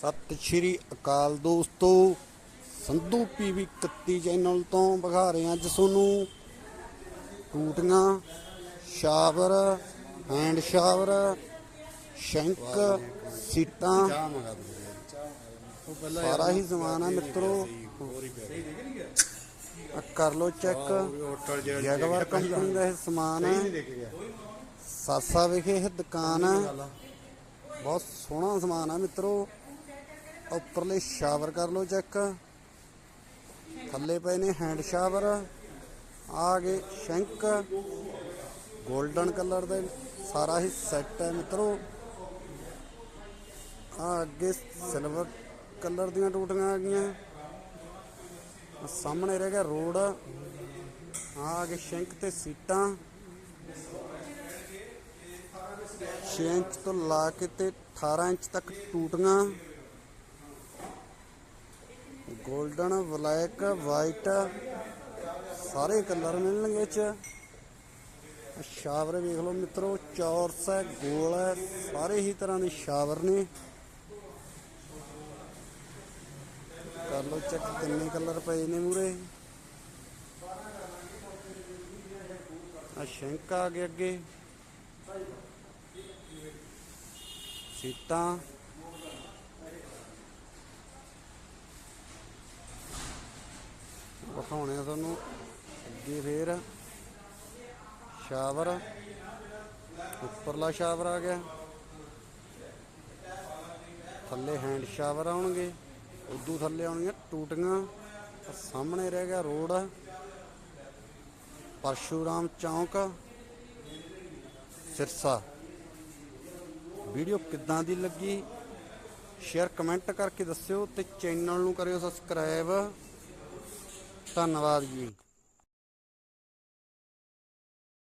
ਸਤਿ ਸ਼੍ਰੀ ਅਕਾਲ ਦੋਸਤੋ। Sandhu PV 31 channel ਤੋਂ ਵਿਖਾ ਰਹੇ ਹਾਂ ਅੱਜ ਤੁਹਾਨੂੰ ਟੂਟੀਆਂ, ਸ਼ਾਵਰ, ਹੈਂਡ ਸ਼ਾਵਰ, ਸ਼ੈਂਕ, ਸੀਟਾਂ, ਸਾਰਾ ਹੀ ਸਮਾਨ ਮਿੱਤਰੋ। ਕਰ ਲੋ ਚੈੱਕ। ਜੈਗਵਾਰ ਕੰਪਨੀ ਦਾ ਇਹ ਸਮਾਨ ਨਹੀਂ ਹੈ ਸਾਸਾ ਵਿਖੇ ਇਹ ਦੁਕਾਨ ਹੈ ਬਹੁਤ ਸੋਹਣਾ ਸਮਾਨ ਆ ਮਿੱਤਰੋ। ਉੱਪਰਲੇ ਸ਼ਾਵਰ ਕਰ ਲਓ ਚੈੱਕ। ਥੱਲੇ ਪਏ ਨੇ ਹੈਂਡ ਸ਼ਾਵਰ। ਆ ਗਏ ਸ਼ੈਂਕ। 골ਡਨ ਕਲਰ ਦੇ ਸਾਰਾ ਹੀ ਸੈੱਟ ਹੈ ਮਿੱਤਰੋ। ਆ ਅੱਗੇ ਸਿਲਵਰ ਕਲਰ ਦੀਆਂ ਟੂਟੀਆਂ ਆ ਗਈਆਂ। ਸਾਹਮਣੇ ਰਹਿ ਗਿਆ ਰੋਡ। ਆ ਗਏ ਸ਼ੈਂਕ ਤੇ ਸੀਟਾਂ। 6 ਇੰਚ ਤੋਂ ਲਾ ਕੇ ਤੇ 18 ਇੰਚ ਤੱਕ ਟੂਟੀਆਂ। 골ਡਨ ਬਲੈਕ, ਵਾਈਟ, ਸਾਰੇ ਕਲਰ ਮਿਲਣਗੇ ਚ। ਸ਼ਾਵਰ ਵੇਖ ਲਓ ਮਿੱਤਰੋ, ਚੌਰਸ ਹੈ, ਗੋਲ ਹੈ, ਸਾਰੇ ਹੀ ਤਰ੍ਹਾਂ ਦੇ ਸ਼ਾਵਰ ਨੇ। ਕਰ ਲਓ ਚੈੱਕ ਕਿੰਨੇ ਕਲਰ ਪਏ ਨੇ ਮੂਰੇ। ਆ ਸ਼ੈਂਕ ਆ ਗਏ ਅੱਗੇ। ਸੀਟਾਂ। ਵਿਖਾਉਣੇ ਆ ਤੁਹਾਨੂੰ। ਅੱਗੇ ਫੇਰ ਸ਼ਾਵਰ, ਉੱਪਰਲਾ ਸ਼ਾਵਰ ਆ ਗਿਆ। ਥੱਲੇ ਹੈਂਡ ਸ਼ਾਵਰ ਆਉਣਗੇ। ਉਦੋਂ ਥੱਲੇ ਆਉਣਗੀਆਂ ਟੂਟੀਆਂ। ਸਾਹਮਣੇ ਰਹਿ ਗਿਆ ਰੋਡ। ਪਰਸ਼ੂਰਾਮ ਚੌਂਕ, ਸਿਰਸਾ। ਵੀਡੀਓ ਕਿੱਦਾਂ ਦੀ ਲੱਗੀ? ਸ਼ੇਅਰ ਕਮੈਂਟ ਕਰਕੇ ਦੱਸਿਓ ਤੇ ਚੈਨਲ ਨੂੰ ਕਰਿਓ ਸਬਸਕ੍ਰਾਈਬ। ਧੰਨਵਾਦ ਜੀ।